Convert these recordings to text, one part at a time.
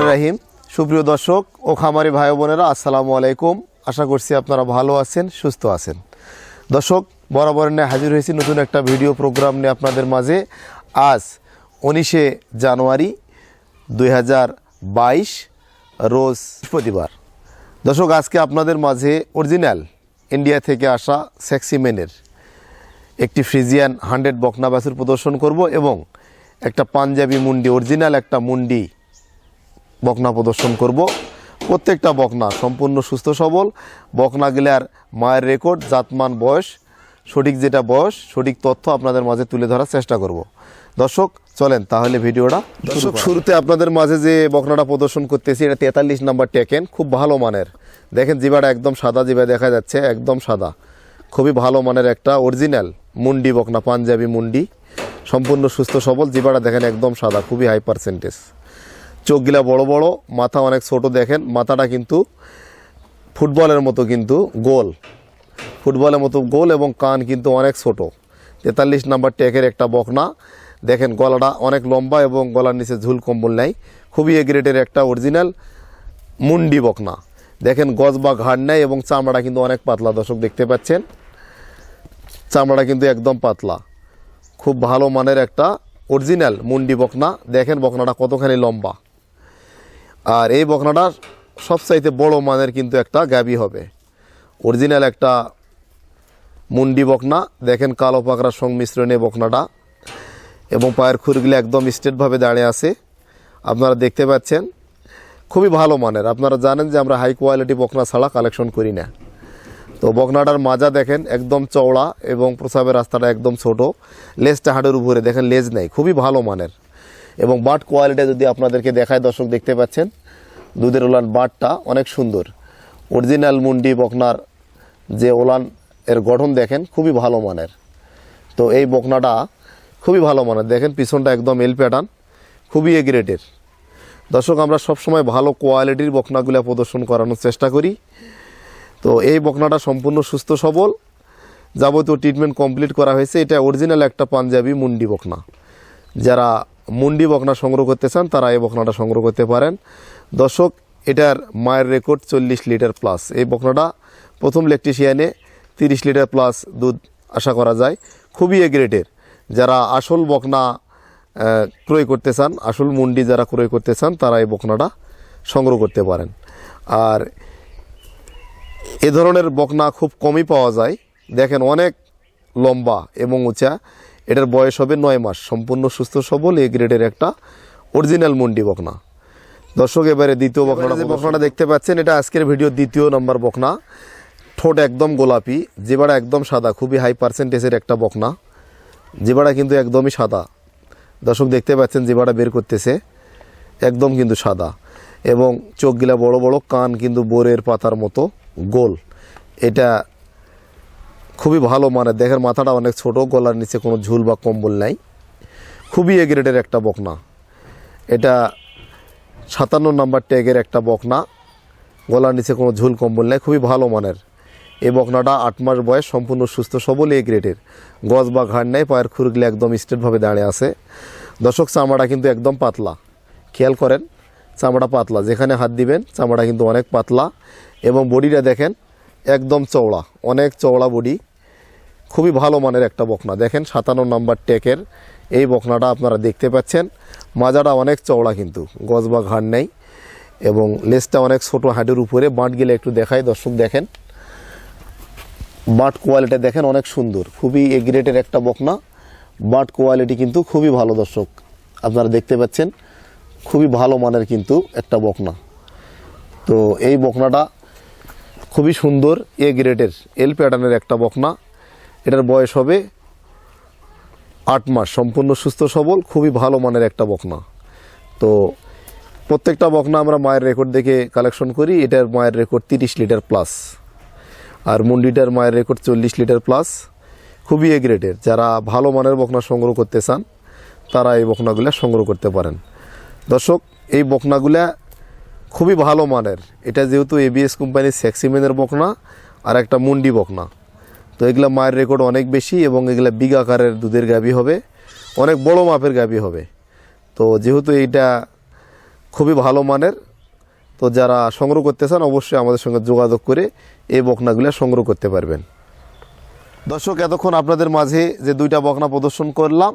রহমান রাহিম। সুপ্রিয় দর্শক ও খামারি ভাই বোনেরা, আসসালামু আলাইকুম। আশা করছি আপনারা ভালো আছেন, সুস্থ আছেন। দর্শক, বরাবর নিয়ে হাজির হয়েছি নতুন একটা ভিডিও প্রোগ্রাম নিয়ে আপনাদের মাঝে। আজ উনিশে জানুয়ারি দুই হাজার বাইশ, রোজ বৃহস্পতিবার। দর্শক, আজকে আপনাদের মাঝে অরিজিনাল ইন্ডিয়া থেকে আসা সেক্সিমেনের একটি ফ্রিজিয়ান হান্ড্রেড বকনা বাছুর প্রদর্শন করব এবং একটা পাঞ্জাবি মুন্ডি, অরিজিনাল একটা মুন্ডি বকনা প্রদর্শন করব। প্রত্যেকটা বকনা সম্পূর্ণ সুস্থ সবল। বকনাগুলার মায়ের রেকর্ড জাতমান বয়স সঠিক যেটা বয়স সঠিক তথ্য আপনাদের মাঝে তুলে ধরার চেষ্টা করব। দর্শক চলেন তাহলে ভিডিওটা দর্শক শুরুতে আপনাদের মাঝে যে বকনাটা প্রদর্শন করতেছি এটা তেতাল্লিশ নাম্বার টেকেন খুব ভালো মানের। দেখেন জিবাটা একদম সাদা জিবা দেখা যাচ্ছে একদম সাদা। খুবই ভালো মানের একটা অরিজিনাল মুন্ডি বকনা পাঞ্জাবি মুন্ডি। সম্পূর্ণ সুস্থ সবল জিবাটা দেখেন একদম সাদা খুবই হাই পার্সেন্টেজ চোখগুলা বড় বড়, মাথা অনেক ছোট দেখেন, মাথাটা কিন্তু ফুটবলের মতো কিন্তু গোল। ফুটবলের মতো গোল এবং কান কিন্তু অনেক ছোট। তেতাল্লিশ নাম্বার টেকের একটা বকনা। দেখেন গলাটা অনেক লম্বা এবং গলার নিচে ঝুল কম্বল নাই। খুবই এ গ্রেডের একটা অরিজিনাল মুন্ডি বকনা। দেখেন গজ বা ঘাড় নেয় এবং চামড়া কিন্তু অনেক পাতলা, দর্শক দেখতে পাচ্ছেন। চামড়া কিন্তু একদম পাতলা। খুব ভালো মানের একটা অরিজিনাল মুন্ডি বকনা। দেখেন বকনাটা কতখানি লম্বা। আর এই বকনাটা সবচাইতে বড় মানের কিন্তু একটা গাবি হবে। অরিজিনাল একটা মুন্ডি বকনা দেখেন কালো পাকড়ার সংমিশ্রণে বকনাটা এবং পায়ের খুরগুলি একদম স্ট্রেটভাবে দাঁড়িয়ে আছে। আপনারা দেখতে পাচ্ছেন, খুবই ভালো মানের। আপনারা জানেন যে আমরা হাই কোয়ালিটি বকনা ছাড়া কালেকশন করি না। তো বকনাটার মাজা দেখেন, একদম চওড়া এবং প্রসাবের রাস্তাটা একদম ছোট। লেজটা হাড়ের উপরে, দেখেন লেজ নেই, খুবই ভালো মানের। এবং বাট কোয়ালিটি যদি আপনাদেরকে দেখায়, দর্শক দেখতে পাচ্ছেন দুধের ওলান বাটটা অনেক সুন্দর। অরিজিনাল মুন্ডি বকনার যে ওলান এর গঠন দেখেন, খুবই ভালো মানের। তো এই বকনাটা খুবই ভালো মানের। দেখেন পিছনটা একদম এল প্যাটার্ন খুবই এ গ্রেডের দর্শক, আমরা সবসময় ভালো কোয়ালিটির বকনাগুলো প্রদর্শন করানোর চেষ্টা করি। তো এই বকনাটা সম্পূর্ণ সুস্থ সবল। যাবতীয় ট্রিটমেন্ট কমপ্লিট করা হয়েছে। এটা অরিজিনাল একটা পাঞ্জাবি মুন্ডি বকনা। যারা মুন্ডি বকনা সংগ্রহ করতে চান, তারা এই বকনাটা সংগ্রহ করতে পারেন। দর্শক, এটার মায়ের রেকর্ড চল্লিশ লিটার প্লাস এই বকনাটা প্রথম ইলেকট্রিশিয়ানে তিরিশ লিটার প্লাস দুধ আশা করা যায়। খুবই এ গ্রেডের যারা আসল বকনা ক্রয় করতে চান, আসল মুন্ডি যারা ক্রয় করতে চান, তারা এই বকনাটা সংগ্রহ করতে পারেন। আর এ ধরনের বকনা খুব কমই পাওয়া যায়। দেখেন, অনেক লম্বা এবং উঁচা। এটার বয়স হবে নয় মাস। সম্পূর্ণ সুস্থ সবল এ গ্রেডের একটা অরিজিনাল মুন্ডি বকনা। দর্শক এবারে দ্বিতীয় বকনাটা যে বকনাটা দেখতে পাচ্ছেন এটা আজকের ভিডিও দ্বিতীয় নম্বর বকনা। ঠোঁট একদম গোলাপি জিবাটা একদম সাদা খুবই হাই পার্সেন্টেজের একটা বকনা। জিবাটা কিন্তু একদমই সাদা। দর্শক দেখতে পাচ্ছেন জিবাটা বের করতেছে একদম কিন্তু সাদা। এবং চোখগুলা বড় বড় কান কিন্তু বোরের পাতার মতো গোল। এটা খুবই ভালো মানের। দেখের মাথাটা অনেক ছোট, গলার নিচে কোনো ঝুল বা কম্বল নাই। খুবই এ গ্রেডের একটা বকনা। এটা সাতান্ন নাম্বার ট্যাগের একটা বকনা। গলার নিচে কোনো ঝুল, কম্বল নেই, খুবই ভালো মানের। এই বকনাটা আট মাস বয়স, সম্পূর্ণ সুস্থ সবল এ গ্রেডের গজ বা ঘাড় নেই, পায়ের খুরগুলি একদম স্ট্রেটভাবে দাঁড়িয়ে আছে। দর্শক, চামড়া কিন্তু একদম পাতলা। খেয়াল করেন, চামড়া পাতলা। যেখানে হাত দিবেন, চামড়া কিন্তু অনেক পাতলা। এবং বডিটা দেখেন, একদম চওড়া, অনেক চওড়া বডি। খুবই ভালো মানের একটা বকনা। দেখেন সাতান্ন নম্বর টেকের এই বকনাটা আপনারা দেখতে পাচ্ছেন। মাজাটা অনেক চওড়া কিন্তু, গজ বা ঘাড় নেই এবং লেজটা অনেক ছোট হাঁটের উপরে। বাঁট গেলে একটু দেখাই, দর্শক দেখেন। বাট কোয়ালিটি দেখেন অনেক সুন্দর, খুবই এ গ্রেটের একটা বকনা। বাট কোয়ালিটি কিন্তু খুবই ভালো দর্শক, আপনারা দেখতে পাচ্ছেন। খুবই ভালো মানের কিন্তু একটা বকনা। তো এই বকনাটা খুবই সুন্দর, এ গ্রেডের এল প্যাটার্নের একটা বকনা। এটার বয়স হবে আট মাস, সম্পূর্ণ সুস্থ, সবল, খুবই ভালো মানের একটা বকনা। তো প্রত্যেকটা বকনা আমরা মায়ের রেকর্ড দেখে কালেকশন করি, এটার মায়ের রেকর্ড তিরিশ লিটার প্লাস আর মুন্ডিটার মায়ের রেকর্ড চল্লিশ লিটার প্লাস খুবই এ গ্রেডের যারা ভালো মানের বকনা সংগ্রহ করতে চান, তারা এই বকনাগুলো সংগ্রহ করতে পারেন। দর্শক, এই বকনাগুলা খুবই ভালো মানের। এটা যেহেতু এবিএস কোম্পানির সেক্সিমেনের বকনা, আর একটা মুন্ডি বকনা। তো এগুলা মায়ের রেকর্ড অনেক বেশি এবং এগুলা বিগ আকারের দুধের গাভী হবে, অনেক বড় মাপের গাভী হবে। তো যেহেতু এইটা খুবই ভালো মানের, তো যারা সংগ্রহ করতে চান অবশ্যই আমাদের সঙ্গে যোগাযোগ করে এই বকনাগুলো সংগ্রহ করতে পারবেন। দর্শক, এতক্ষণ আপনাদের মাঝে যে দুইটা বকনা প্রদর্শন করলাম,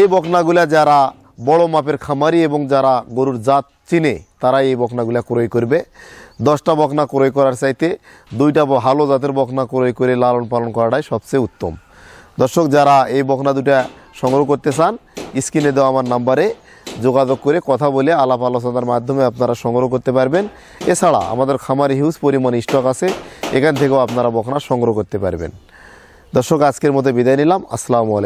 এই বকনাগুলা যারা বড় মাপের খামারি এবং যারা গরুর জাত চিনে তারা এই বকনাগুলা ক্রয় করবে। দশটা বকনা ক্রয় করার চাইতে দুইটা ভালো জাতের বকনা ক্রয় করে লালন পালন করাটাই সবচেয়ে উত্তম। দর্শক, যারা এই বকনা দুটা সংগ্রহ করতে চান, স্ক্রিনে দেওয়া আমার নাম্বারে যোগাযোগ করে কথা বলে আলাপ আলোচনার মাধ্যমে আপনারা সংগ্রহ করতে পারবেন। এছাড়া আমাদের খামারে হিউজ পরিমাণ স্টক আছে, এখান থেকেও আপনারা বকনা সংগ্রহ করতে পারবেন। দর্শক, আজকের মতো বিদায় নিলাম। আসসালামু আলাইকুম।